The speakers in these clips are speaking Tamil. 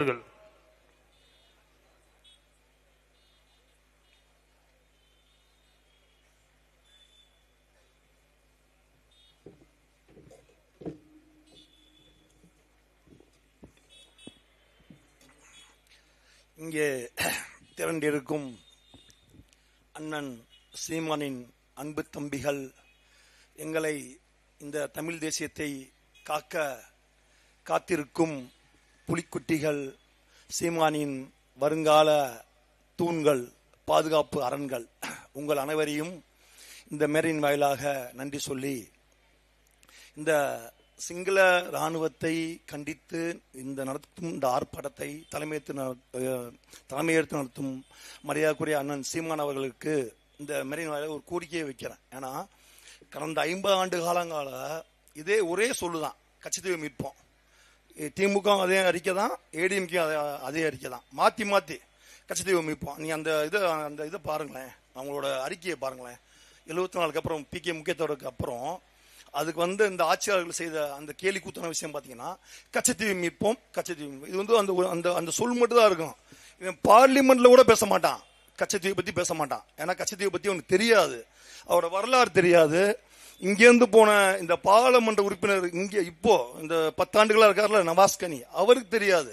அவர்கள் இங்கே திரண்டிருக்கும் அண்ணன் சீமானின் அன்பு தம்பிகள் எங்களை இந்த தமிழ் தேசியத்தை காக்க காத்திருக்கும் புலிக்குட்டிகள் சீமானின் வருங்கால தூண்கள் பாதுகாப்பு அரண்கள் உங்கள் அனைவரையும் இந்த மேரின் வாயிலாக நன்றி சொல்லி இந்த சிங்கள ராணுவத்தை கண்டித்து இந்த நடத்தும் இந்த ஆர்ப்பாட்டத்தை தலைமையேற்று தலைமையேற்று நடத்தும் மரியாதைக்குரிய அண்ணன் சீமான் அவர்களுக்கு இந்த மெரின் வாயிலாக ஒரு கோரிக்கையை வைக்கிறேன். ஏன்னா கடந்த ஐம்பது ஆண்டு காலங்கால இதே ஒரே சொல்லுதான். கட்சித்தீவை மீட்போம். திமுக அதே அறிக்கை தான் ஏடிஎம்கே அதே அறிக்கை தான் மாற்றி மாற்றி கட்சித்தீவு மீட்போம். நீ அந்த இதை அந்த இதை பாருங்களேன். அவங்களோட அறிக்கையை பாருங்களேன். எழுபத்தி நாலுக்கு அப்புறம் பி கே முக்கியத்தோருக்கு அப்புறம் அதுக்கு வந்து இந்த ஆட்சியாளர்கள் செய்த அந்த கேலி கூத்தான விஷயம் பார்த்தீங்கன்னா கச்சத்தீவு மீட்போம் கச்சத்தீவு இது வந்து அந்த ஒரு- அந்த அந்த சொல் மட்டும் தான் இருக்கும். இவன் பார்லிமெண்ட்ல கூட பேச மாட்டான். கச்சத்தீவை பத்தி பேச மாட்டான். ஏன்னா கச்சத்தீவை பத்தி அவனுக்கு தெரியாது. அவரோட வரலாறு தெரியாது. இங்கேருந்து போன இந்த பாராளுமன்ற உறுப்பினர் இங்கே இப்போ இந்த பத்தாண்டுகளாக இருக்கார்ல நவாஸ்கனி. அவருக்கு தெரியாது.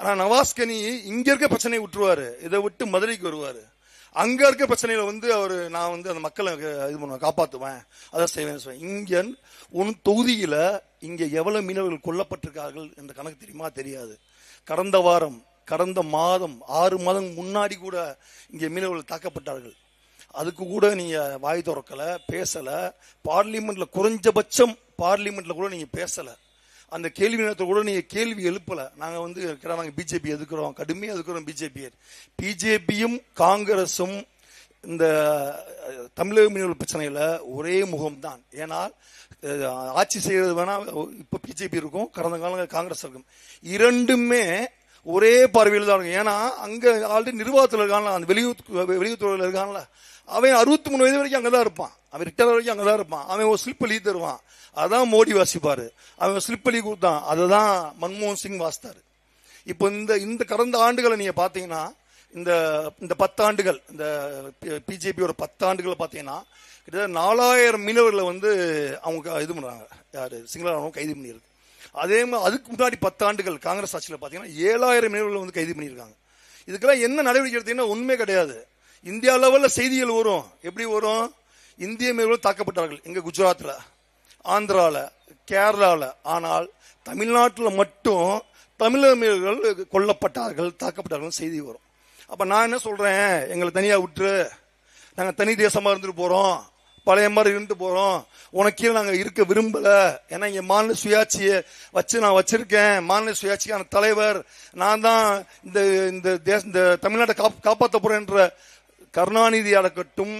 ஆனால் நவாஸ்கனி இங்கே இருக்க பிரச்சனையை விட்டுருவார் இதை விட்டு மதுரைக்கு வருவார். அங்கே இருக்க பிரச்சனையில் வந்து அவர் நான் வந்து அந்த மக்களை இது பண்ணுவேன் காப்பாற்றுவேன் அதை செய்வேன் செய்வேன். இங்கே உன் தொகுதியில் இங்கே எவ்வளோ மீனவர்கள் கொல்லப்பட்டிருக்கார்கள் என்ற கணக்கு தெரியுமா? தெரியாது. கடந்த வாரம் கடந்த மாதம் ஆறு மாதம் முன்னாடி கூட இங்கே மீனவர்கள் தாக்கப்பட்டார்கள். அதுக்கு கூட நீங்க வாய் திறக்கல பேசல. பார்லிமெண்ட்ல குறைஞ்சபட்சம் பார்லிமெண்ட்ல கூட நீங்க பேசல. அந்த கேள்வி நேரத்தில் கூட நீங்க கேள்வி எழுப்பல. நாங்க வந்து இருக்கிற பிஜேபி எதுக்குறோம் கடுமையாக எதுக்குறோம் பிஜேபி. பிஜேபியும் காங்கிரஸும் இந்த தமிழக மீனவர்கள் பிரச்சனையில் ஒரே முகம்தான். ஏனால் ஆட்சி செய்கிறது வேணால் இப்போ பிஜேபி இருக்கும் கடந்த காலங்கள் காங்கிரஸ் இருக்கும். இரண்டுமே ஒரே பார்வையில் தான் இருக்கும். ஏன்னா அங்கே ஆல்ரெடி நிர்வாகத்தில் இருக்காங்களா அந்த வெளியூர் வெளியுறவுத்துறையில் இருக்காங்களா அவன் அறுபத்தி மூணு வயது வரைக்கும் அங்கதான் இருப்பான். அவன் ரிட்டையர் வரைக்கும் அங்கதான் இருப்பான். அவன் ஒரு ஸ்லிப் எழுதி தருவான். அதான் மோடி வாசிப்பாரு. அவன் ஸ்லிப் எழுதி கொடுத்தான். அதை தான் மன்மோகன் சிங் வாசித்தாரு. இப்போ இந்த இந்த கடந்த ஆண்டுகளை நீங்க பாத்தீங்கன்னா இந்த இந்த பத்தாண்டுகள் இந்த பிஜேபியோட பத்தாண்டுகளை பாத்தீங்கன்னா கிட்டத்தட்ட நாலாயிரம் மீனவர்களை வந்து அவங்க இது பண்றாங்க. யாரு? சிங்கள கைது பண்ணியிருக்கு. அதே மாதிரி அதுக்கு முன்னாடி பத்தாண்டுகள் காங்கிரஸ் ஆட்சியில் பார்த்தீங்கன்னா ஏழாயிரம் மீனவர்களை வந்து கைது பண்ணியிருக்காங்க. இதுக்கெல்லாம் என்ன நடவடிக்கை எடுத்தீங்கன்னா உண்மை கிடையாது. இந்தியா லெவலில் செய்திகள் வரும். எப்படி வரும்? இந்திய மீனவர்கள் தாக்கப்பட்டார்கள். எங்கள் குஜராத்தில் ஆந்திராவில் கேரளாவில் ஆனால் தமிழ்நாட்டில் மட்டும் தமிழக மீனவர்கள் கொல்லப்பட்டார்கள் தாக்கப்பட்டார்கள் செய்தி வரும். அப்போ நான் என்ன சொல்கிறேன் எங்களை தனியாக விட்டுரு. நாங்கள் தனி தேசமாக இருந்துட்டு போகிறோம் பழைய மாதிரி இருந்துட்டு போகிறோம் உனக்கு நாங்கள் இருக்க விரும்பலை. ஏன்னா இங்கே மாநில சுயாட்சியை வச்சு நான் வச்சுருக்கேன். மாநில சுயாட்சிக்கான தலைவர். நான் தான் இந்த இந்த தேச இந்த தமிழ்நாட்டை காப் காப்பாற்ற போகிறேன்ற கருணாநிதியா இருக்கட்டும்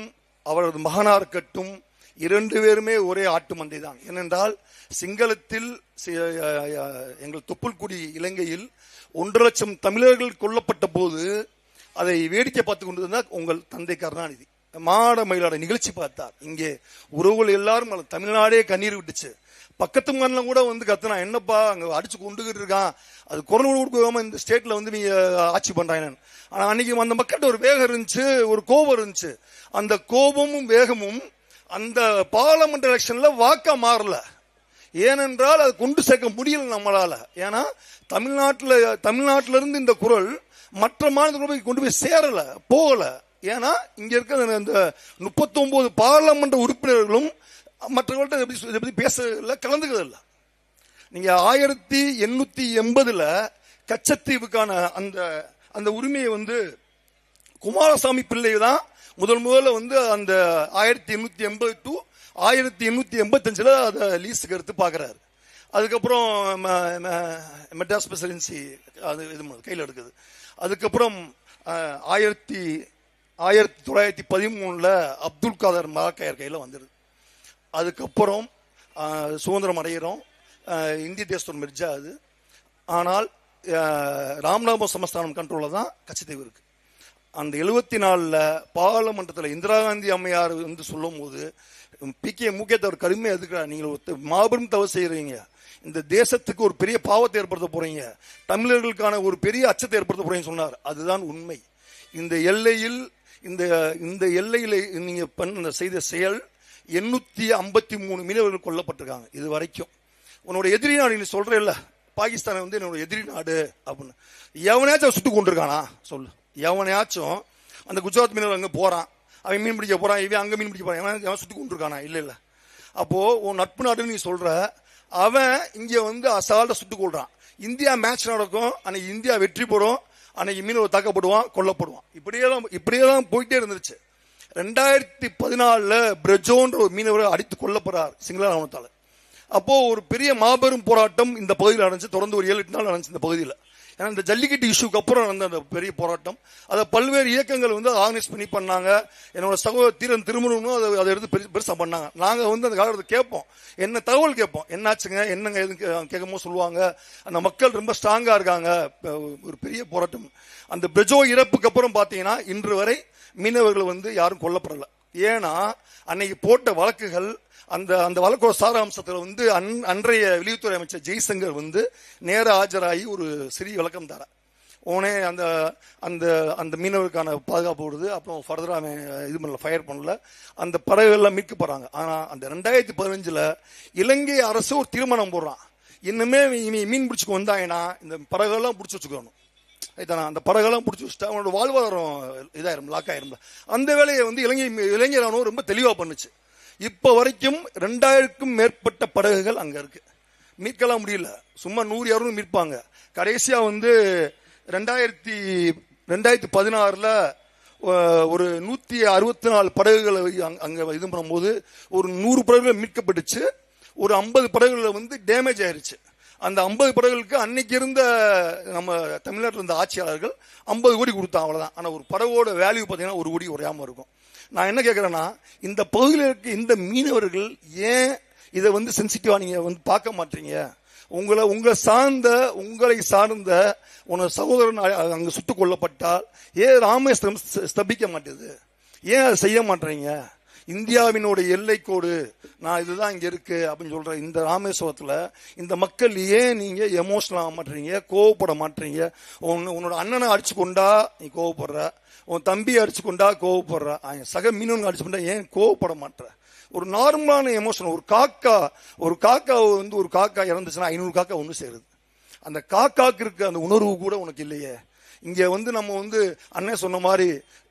அவரது மகனா இருக்கட்டும் இரண்டு பேருமே ஒரே ஆட்டு மந்தை தான் ஏனென்றால் சிங்களத்தில் எங்கள் தொப்புள்குடி இலங்கையில் ஒன்றரை லட்சம் தமிழர்கள் கொல்லப்பட்ட போது அதை வேடிக்கை பார்த்து கொண்டிருந்தார் உங்கள் தந்தை கருணாநிதி. மாட மயிலாட நிகழ்ச்சி பார்த்தார். இங்கே உறவுகள் எல்லாரும் தமிழ்நாடே கண்ணீர் விட்டுச்சு. பக்கத்து மண்ணில் கூட வந்து கத்துனா என்னப்பா அங்க அடிச்சு கொண்டுகிட்டு இருக்கான். அது குரல் கொடுக்காம இந்த ஸ்டேட்ல வந்து நீங்க ஆட்சி பண்றாங்க ஆனா அன்னைக்கு அந்த மக்கள்கிட்ட ஒரு வேகம் இருந்துச்சு ஒரு கோபம் இருந்துச்சு. அந்த கோபமும் வேகமும் அந்த பார்லமெண்ட் எலெக்ஷன்ல வாக்கா மாறல. ஏனென்றால் அது கொண்டு சேர்க்க முடியல நம்மளால. ஏன்னா தமிழ்நாட்டில் தமிழ்நாட்டில இருந்து இந்த குரல் மற்ற மாநிலத்தில் போய் கொண்டு போய் சேரல போகல. ஏன்னா இங்க இருக்கிற அந்த முப்பத்தொன்பது பாராளுமன்ற உறுப்பினர்களும் மற்றவர்கள்ட்ட இதை பற்றி இதை பத்தி பேசல கலந்துக்கிறதில்ல நீங்க ஆயிரத்தி எண்ணூத்தி எண்பதுல கச்சத்தீவுக்கான அந்த அந்த உரிமையை வந்து குமாரசாமி பிள்ளை தான் முதல் முதல்ல வந்து அந்த ஆயிரத்தி எண்ணூத்தி எண்பது டு ஆயிரத்தி எண்ணூத்தி எண்பத்தஞ்சுல அதை லீஸுக்கு எடுத்து பாக்குறாரு. அதுக்கப்புறம் மெட்ராஸ் பிரசிடென்சி அது இது கையில் எடுக்குது. அதுக்கப்புறம் ஆயிரத்தி ஆயிரத்தி தொள்ளாயிரத்தி பதிமூணில் அப்துல் காதர் மகாக்கையர் கையில் வந்துடுது அதுக்கப்புறம் சுதந்திரம் அடைகிறோம் இந்திய தேசத்தோட மிர்ஜா அது. ஆனால் ராம்நாபம் சமஸ்தானம் கண்ட்ரோலில் தான் கச்சத்தீவு இருக்குது அந்த எழுபத்தி நாலில் பாராளுமன்றத்தில் இந்திரா காந்தி அம்மையார் வந்து சொல்லும் போது பி. கே. முக்கியத்தவர் கடுமையாக எதுக்குறா நீங்கள் ஒரு மாபெரும் தவறு செய்கிறீங்க இந்த தேசத்துக்கு ஒரு பெரிய பாவத்தை ஏற்படுத்த போகிறீங்க தமிழர்களுக்கான ஒரு பெரிய அச்சத்தை ஏற்படுத்த போகிறீங்கன்னு சொன்னார். அதுதான் உண்மை. இந்த எல்லையில் இந்த இந்த எல்லையில் நீங்கள் பண்ண செய்த செயல் எண்ணூற்றி ஐம்பத்தி மூணு மீனவர்கள் கொல்லப்பட்டிருக்காங்க இது வரைக்கும். உன்னோட எதிரி நாடு நீ சொல்ற இல்லை பாகிஸ்தானை வந்து என்னோட எதிரி நாடு அப்படின்னு. எவனையாச்சும் சுட்டு கொண்டிருக்கானா சொல்லு. எவனையாச்சும் அந்த குஜராத் மீனவர் அங்கே போகிறான் அவன் மீன் பிடிக்க போகிறான் இவன் அங்கே மீன் பிடிக்க போகிறான் எவன் எவன் சுட்டு கொண்டிருக்கானா இல்லை இல்லை. அப்போது உன் நட்பு நாடுன்னு நீ சொல்கிற அவன் இங்கே வந்து அசால்ட்டை சுட்டு கொள்கிறான் இந்தியா மேட்ச் நடக்கும் அன்னைக்கு இந்தியா வெற்றி பெறும் அன்னைக்கு மீனவர் தாக்கப்படுவான் கொல்லப்படுவான். இப்படியே தான் இப்படியே தான் போயிட்டே இருந்துச்சு ரெண்டாயிரத்தி பதினாலில் பிரஜோன்ற ஒரு மீனவரை அடித்து கொல்லப்படுறார் சிங்கள ராணுவத்தால். அப்போது ஒரு பெரிய மாபெரும் போராட்டம் இந்த பகுதியில் நடந்துச்சு தொடர்ந்து ஒரு ஏழு எட்டு நாள் நடந்துச்சு இந்த பகுதியில். ஏன்னா இந்த ஜல்லிக்கட்டு இஷ்யூக்கு அப்புறம் நடந்த அந்த பெரிய போராட்டம். அதை பல்வேறு இயக்கங்கள் வந்து ஆர்கனைஸ் பண்ணி பண்ணாங்க. என்னோட சகோதர தீரன் திருமணம்னு அதை அதை எடுத்து பெருசு பெருசாக பண்ணாங்க. நாங்கள் வந்து அந்த காலத்தை கேட்போம். என்ன தகவல் கேட்போம்? என்னாச்சுங்க? என்னங்க எது கேட்கும்போது சொல்லுவாங்க. அந்த மக்கள் ரொம்ப ஸ்ட்ராங்காக இருக்காங்க. ஒரு பெரிய போராட்டம். அந்த பிரஜோ இறப்புக்கு அப்புறம் பார்த்தீங்கன்னா இன்று வரை மீனவர்கள் வந்து யாரும் கொல்லப்படலை. ஏன்னா அன்னைக்கு போட்ட வழக்குகள் அந்த அந்த வழக்கோட சாராம்சத்தில் வந்து அன் அன்றைய வெளியுறவுத்துறை அமைச்சர் ஜெய்சங்கர் வந்து நேர ஆஜராகி ஒரு சிறிய விளக்கம் தர உடனே அந்த அந்த அந்த மீனவருக்கான பாதுகாப்பு விடுது அப்புறம் ஃபர்தராக அவன் இது பண்ணல ஃபயர் பண்ணல. அந்த படகுகள்லாம் மீட்க போகிறாங்க ஆனால் அந்த ரெண்டாயிரத்தி பதினஞ்சில் இலங்கை அரசு ஒரு தீர்மானம் போடுறான். இன்னுமே இனி மீன் பிடிச்சிக்கு வந்தாங்கன்னா இந்த படகுகள்லாம் பிடிச்சி வச்சுக்கணும். ஐத்தானா அந்த படகெல்லாம் பிடிச்சி வச்சுட்டா அவனோட வாழ்வாதாரம் இதாயிரும் லாக் ஆயிரும் அந்த வேலையை வந்து இலங்கை இளைஞர் ராணுவம் ரொம்ப தெளிவாக பண்ணுச்சு. இப்போ வரைக்கும் ரெண்டாயிரக்கும் மேற்பட்ட படகுகள் அங்கே இருக்கு. மீட்கலாம் முடியல. சும்மா நூறு இரநூறு மீட்பாங்க. கடைசியாக வந்து ரெண்டாயிரத்தி ரெண்டாயிரத்தி பதினாறில் ஒரு நூற்றி அறுபத்தி நாலு படகுகளை அங்கே இது பண்ணும்போது ஒரு நூறு படகுகள் மீட்கப்பட்டுச்சு. ஒரு ஐம்பது படகுகளில் வந்து டேமேஜ் ஆயிடுச்சு அந்த ஐம்பது படகுகளுக்கு அன்னைக்கு இருந்த நம்ம தமிழ்நாட்டில் இருந்த ஆட்சியாளர்கள் ஐம்பது கோடி கொடுத்தான் அவ்வளோதான் ஆனால் ஒரு படகோட வேல்யூ பார்த்தீங்கன்னா ஒரு கோடி உரையாமல் இருக்கும். நான் என்ன கேட்குறேன்னா இந்த பகுதியில் இருக்க இந்த மீனவர்கள் ஏன் இதை வந்து சென்சிட்டிவாக நீங்கள் வந்து பார்க்க மாட்டீங்க? உங்களை உங்களை சார்ந்த உங்களை சார்ந்த உன சகோதரன் அங்கே சுட்டுக் கொல்லப்பட்டால் ஏன் ராமேஸ்வரம் ஸ்தபிக்க மாட்டேது? ஏன் அதை செய்ய மாட்டேறீங்க இந்தியாவினுடைய எல்லைக்கோடு நான் இதுதான் இங்க இருக்கு அப்படின்னு சொல்ற இந்த ராமேஸ்வரத்துல இந்த மக்கள் ஏன் நீங்க எமோஷனல் ஆக மாட்டீங்க கோவப்பட மாட்டீங்க உன் உன்னோட அண்ணனை அடிச்சு கொண்டா நீ கோவப்படுற உன் தம்பி அடிச்சு கொண்டா கோவப்படுற அவன் சக மீனவன் அடிச்சு கொண்டா ஏன் கோவப்பட மாட்ற ஒரு நார்மலான எமோஷன் ஒரு காக்கா ஒரு காக்கா வந்து ஒரு காக்கா இறந்துச்சுன்னா ஐநூறு காக்கா ஒன்று சேருது. அந்த காக்காக்கு இருக்க அந்த உணர்வு கூட உனக்கு இல்லையே. இங்கே வந்து நம்ம வந்து அண்ணன் சொன்ன மாதிரி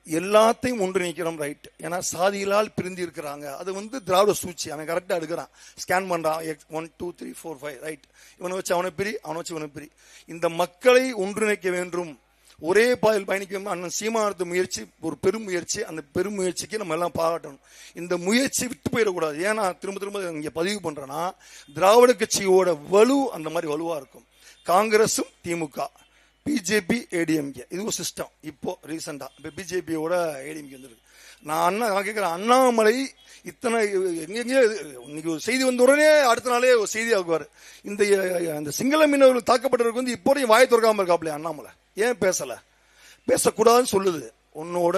எல்லாத்தையும் ஒன்றிணைக்கிறோம் ரைட் ஏன்னா சாதிகளால் பிரிந்து இருக்கிறாங்க அது வந்து திராவிட சூழ்ச்சி. அவன் கரெக்டாக எடுக்கிறான். ஸ்கேன் பண்ணுறான் X one two three four five right இவனை வச்சு அவனை பிரி அவனை வச்சு இவனை பிரி. இந்த மக்களை ஒன்றிணைக்க வேண்டும். ஒரே பாதையில் பயணிக்க வேண்டும். அண்ணன் சீமானத்து முயற்சி ஒரு பெரும் முயற்சி. அந்த பெரும் முயற்சிக்கு நம்ம எல்லாம் பாராட்டணும். இந்த முயற்சி விட்டு போயிடக்கூடாது. ஏன்னா திரும்ப திரும்ப இங்கே பதிவு பண்ணுறேன்னா திராவிட கட்சியோட வலு அந்த மாதிரி வலுவாக இருக்கும். காங்கிரஸும் திமுக. பிஜேபி ஏடிஎம்கே இது ஒரு சிஸ்டம் இப்போ ரீசெண்டாக இப்போ பிஜேபியோட ஏடிஎம்கே வந்துருக்கு. நான் அண்ணா நான் கேட்குறேன் அண்ணாமலை இத்தனை எங்கெங்கே இன்னைக்கு ஒரு செய்தி வந்த உடனே அடுத்த நாளே ஒரு செய்தி ஆகுவார் இந்த அந்த சிங்கள மீனவர்கள் தாக்கப்பட்டவருக்கு வந்து இப்போ வரையும் வாயை திறக்காம இருக்காப்லையா அண்ணாமலை. ஏன் பேசலை? பேசக்கூடாதுன்னு சொல்லுது. உன்னோட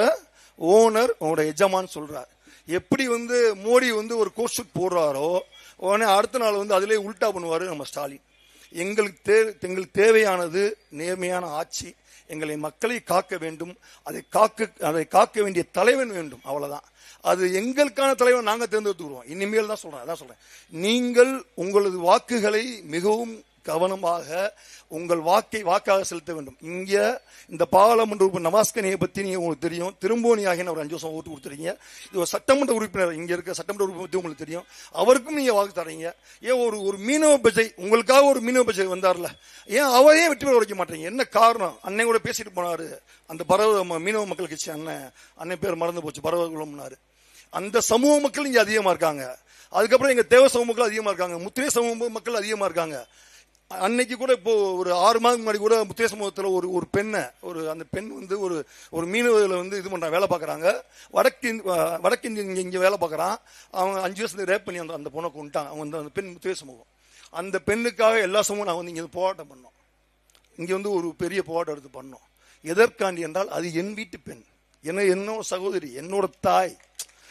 ஓனர் உன்னோட எஜமான்னு சொல்கிறார் எப்படி வந்து மோடி வந்து ஒரு கோர்ஸ் ஷூட் போடுறாரோ உடனே அடுத்த நாள் வந்து அதிலே உல்டா பண்ணுவார் நம்ம ஸ்டாலின். எங்களுக்கு தேவை எங்களுக்கு தேவையானது நேர்மையான ஆட்சி எங்களை மக்களை காக்க வேண்டும் அதை காக்க அதை காக்க வேண்டிய தலைவன் வேண்டும் அவ்வளவுதான். அது எங்களுக்கான தலைவன் நாங்கள் தேர்ந்தெடுத்துக்கிறோம் இனிமேல் தான் சொல்றேன் அதான் சொல்றேன். நீங்கள் உங்களது வாக்குகளை மிகவும் கவனமாக உங்கள் வாக்கை வாக்காக செலுத்த வேண்டும். இங்கே இந்த பாராளுமன்ற உறுப்பினர் நவாஸ்கனியை பற்றி நீங்கள் உங்களுக்கு தெரியும். திரும்போனி ஆகிய ஒரு அஞ்சு வருஷம் ஓட்டு கொடுத்துறீங்க இது ஒரு சட்டமன்ற உறுப்பினர் இங்கே இருக்க சட்டமன்ற உறுப்பினர் உங்களுக்கு தெரியும். அவருக்கும் நீங்கள் வாக்கு தரீங்க ஏன் ஒரு ஒரு மீனவ பிரஜை உங்களுக்காக ஒரு மீனவ பிரஜை வந்தார்ல. ஏன் அவரே வெற்றி பெற வைக்க மாட்டீங்க? என்ன காரணம்? அன்னை கூட பேசிட்டு போனாரு. அந்த பரவ மீனவ மக்கள் கட்சி அண்ணன் அன்னை பேர் மறந்து போச்சு பரவ குலம்னாரு அந்த சமூக மக்கள் இங்கே அதிகமாக இருக்காங்க. அதுக்கப்புறம் எங்கள் தேவ சமூக மக்கள் அதிகமாக இருக்காங்க. முத்திரை சமூக மக்கள் அதிகமாக இருக்காங்க. அன்னைக்கு கூட இப்போ ஒரு ஆறு மாதம் முன்னாடி கூட முத்திய சமூகத்தில் ஒரு ஒரு பெண்ணை ஒரு அந்த பெண் வந்து ஒரு ஒரு மீனவர்களை வந்து இது பண்ணுறாங்க வேலை பார்க்குறாங்க. வடக்கு இந்தி- இங்கே இங்கே வேலை பார்க்குறான். அவங்க அஞ்சு வருஷத்துக்கு ரேப் பண்ணி அந்த அந்த பொண்ணை கொண்டுட்டாங்க அவங்க வந்து அந்த பெண் முத்திய சமூகம். அந்த பெண்ணுக்காக எல்லா சமூகம் நான் வந்து இங்கே போராட்டம் பண்ணோம். இங்கே வந்து ஒரு பெரிய போராட்டம் எடுத்து பண்ணோம். எதற்காண்டி என்றால் அது என் வீட்டு பெண். என்ன என்னோட சகோதரி என்னோட தாய்.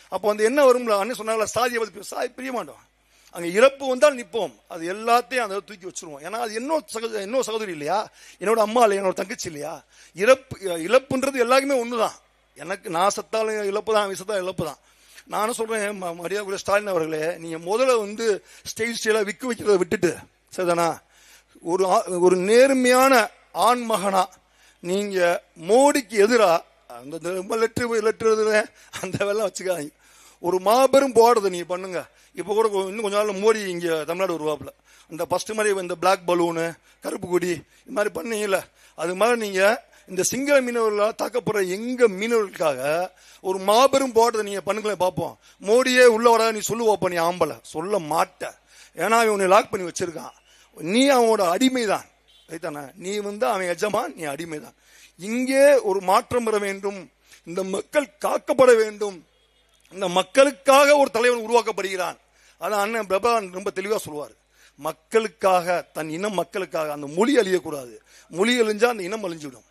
அப்போ வந்து என்ன வரும்ல அண்ணன் சொன்னாங்களா சாதியை பற்றி சாதி பிரிய மாட்டோம் அங்கே இறப்பு வந்தால் நிற்போம் அது எல்லாத்தையும் அதை தூக்கி வச்சிருவோம். ஏன்னா அது என்ன சகோதரி என்ன சகோதரி இல்லையா? என்னோட அம்மா இல்லை என்னோட தங்கச்சி இல்லையா? இறப்பு இழப்புன்றது எல்லாருக்குமே ஒன்று தான் எனக்கு நான் சத்தாலும் இழப்பு தான் விசத்தா இழப்பு தான் நானும் சொல்கிறேன் ம- மரியாதைக்குரிய ஸ்டாலின் அவர்களே நீங்கள் முதல்ல வந்து ஸ்டேஜ் ஸ்டேலாக விக்கு வைக்கிறத விட்டுட்டு சரிதானா? ஒரு ஆ- ஒரு நேர்மையான ஆண் மகனா நீங்கள் மோடிக்கு எதிராக அந்த ரொம்ப லெட்ரு லெட்ரு அந்த வேலை வச்சுக்காதீங்க. ஒரு மாபெரும் போடுறது நீங்கள் பண்ணுங்கள் இப்போ கூட இன்னும் கொஞ்ச நாள் மோடி இங்கே தமிழ்நாடு வருவாப்புல. அந்த ஃபஸ்ட்டு மாதிரி இந்த பிளாக் பலூனு கருப்பு கொடி இது மாதிரி பண்ணீங்கல்ல அது மாதிரி நீங்கள் இந்த சிங்கள மீனவர்களால் தாக்கப்படுற எங்கள் மீனவர்களுக்காக ஒரு மாபெரும் போராட்டத்தை நீங்கள் பண்ணுங்களேன் பார்ப்போம் மோடியே உள்ள வராத நீ சொல்லுவாப்ப நீ ஆம்பளை. சொல்ல மாட்ட. ஏன்னா அவன் உன்னை லாக் பண்ணி வச்சிருக்கான். நீ அவனோட அடிமை தான் ரைத்தானே நீ வந்து அவன் எஜமான் நீ அடிமை தான் இங்கே ஒரு மாற்றம் வர வேண்டும். இந்த மக்கள் காக்கப்பட வேண்டும். இந்த மக்களுக்காக ஒரு தலைவன் உருவாக்கப்படுகிறான். ஆனால் அண்ணன் பிரபாகரன் ரொம்ப தெளிவாக சொல்லுவார். மக்களுக்காக தன் இனம் மக்களுக்காக அந்த மொழி அழியக்கூடாது. மொழி அழிஞ்சால் அந்த இனம் அழிஞ்சுவிடும்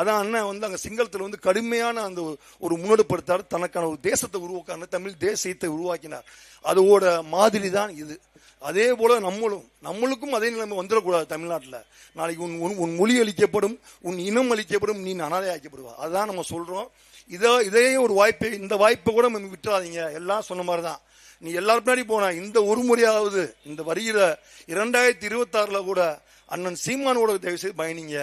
அதான் அண்ணன் வந்து அங்கே சிங்களத்தில் வந்து கடுமையான அந்த ஒரு முன்னெடுப்படுத்தார் தனக்கான ஒரு தேசத்தை உருவாக்கான தமிழ் தேசியத்தை உருவாக்கினார். அதோட மாதிரி தான் இது. அதே போல நம்மளும் நம்மளுக்கும் அதே நிலைமை வந்துடக்கூடாது தமிழ்நாட்டில். நாளைக்கு உன் உன் உன் மொழி அளிக்கப்படும் உன் இனம் அளிக்கப்படும் நீ அனாதையாக்கப்படுவா. அதுதான் நம்ம சொல்கிறோம் இதோ இதே ஒரு வாய்ப்பை இந்த வாய்ப்பை கூட நம்ம விட்டுறாதீங்க. எல்லாம் சொன்ன மாதிரி தான் நீ எல்லாரும் பின்னாடி போனா இந்த ஒரு முறையாவது இந்த வருகிற இரண்டாயிரத்தி இருபத்தி ஆறுல கூட அண்ணன் சீமானோட தயவு செய்து பயணிங்க.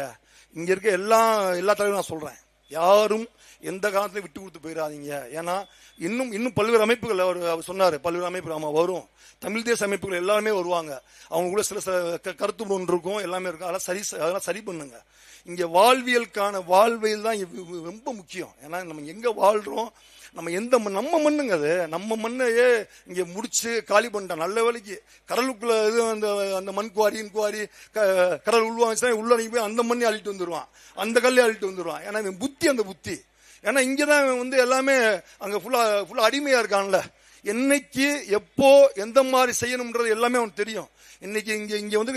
இங்க இருக்க எல்லா எல்லா தலைவரும் நான் சொல்றேன். யாரும் எந்த காலத்திலும் விட்டு கொடுத்து போயிடாதீங்க. ஏன்னா இன்னும் இன்னும் பல்வேறு அமைப்புகள் அவர் அவர் சொன்னார். பல்வேறு அமைப்புகள் ஆமாம் வரும். தமிழ் தேச அமைப்புகள் எல்லாருமே வருவாங்க. அவங்க கூட சில சில க- கருத்து ஒன்று இருக்கும். எல்லாமே இருக்கும். அதெல்லாம் சரி அதெல்லாம் சரி பண்ணுங்க. இங்கே வாழ்வியலுக்கான வாழ்வியல் தான் இவ்- ரொம்ப முக்கியம். ஏன்னா நம்ம எங்கே வாழ்கிறோம் நம்ம எந்த நம்ம மண்ணுங்க அது. நம்ம மண்ணையே இங்கே முடிச்சு காலி பண்ணிட்டோம் நல்ல வேலைக்கு. கடலுக்குள்ள இது அந்த அந்த மண் குவாரி குவாரி க- கடல் உள்வாங்க உள்ள போய் அந்த மண்ணை அள்ளிட்டு வந்துருவான். அந்த கல்லை அள்ளிட்டு வந்துருவான். ஏன்னா இவன் புத்தி அந்த புத்தி. ஏன்னா இங்கே தான் வந்து எல்லாமே அங்கே ஃபுல்லாக ஃபுல்லாக அடிமையாக இருக்கான்ல. என்னைக்கு எப்போ எந்த மாதிரி செய்யணும்ன்றது எல்லாமே அவனுக்கு தெரியும். இன்னைக்கு இங்கே இங்கே வந்து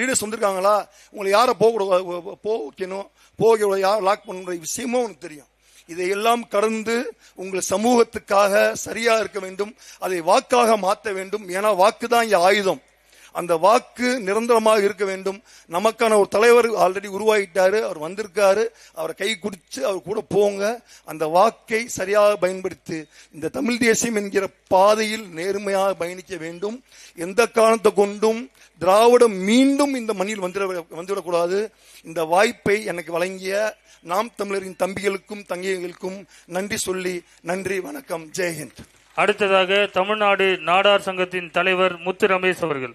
லீடர்ஸ் வந்திருக்காங்களா? உங்களை யாரை போக போக வைக்கணும் போக யார் லாக் பண்ணுற விஷயமும் உனக்கு தெரியும். இதையெல்லாம் கடந்து உங்கள் சமூகத்துக்காக சரியாக இருக்க வேண்டும். அதை வாக்காக மாற்ற வேண்டும். ஏன்னா வாக்கு தான் இங்கே ஆயுதம். அந்த வாக்கு நிரந்தரமாக இருக்க வேண்டும். நமக்கான ஒரு தலைவர் ஆல்ரெடி உருவாகிட்டாரு. அவர் வந்திருக்காரு. அவரை கை குடிச்சு அவர் கூட போங்க. அந்த வாக்கை சரியாக பயன்படுத்தி இந்த தமிழ் தேசியம் என்கிற பாதையில் நேர்மையாக பயணிக்க வேண்டும். எந்த காரணத்தை கொண்டும் திராவிடம் மீண்டும் இந்த மண்ணில் வந்துட வந்துவிடக்கூடாது. இந்த வாய்ப்பை எனக்கு வழங்கிய நாம் தமிழரின் தம்பிகளுக்கும் தங்கைகளுக்கும் நன்றி சொல்லி நன்றி வணக்கம். ஜெய்ஹிந்த் அடுத்ததாக தமிழ்நாடு நாடார் சங்கத்தின் தலைவர் முத்து ரமேஷ் அவர்கள்.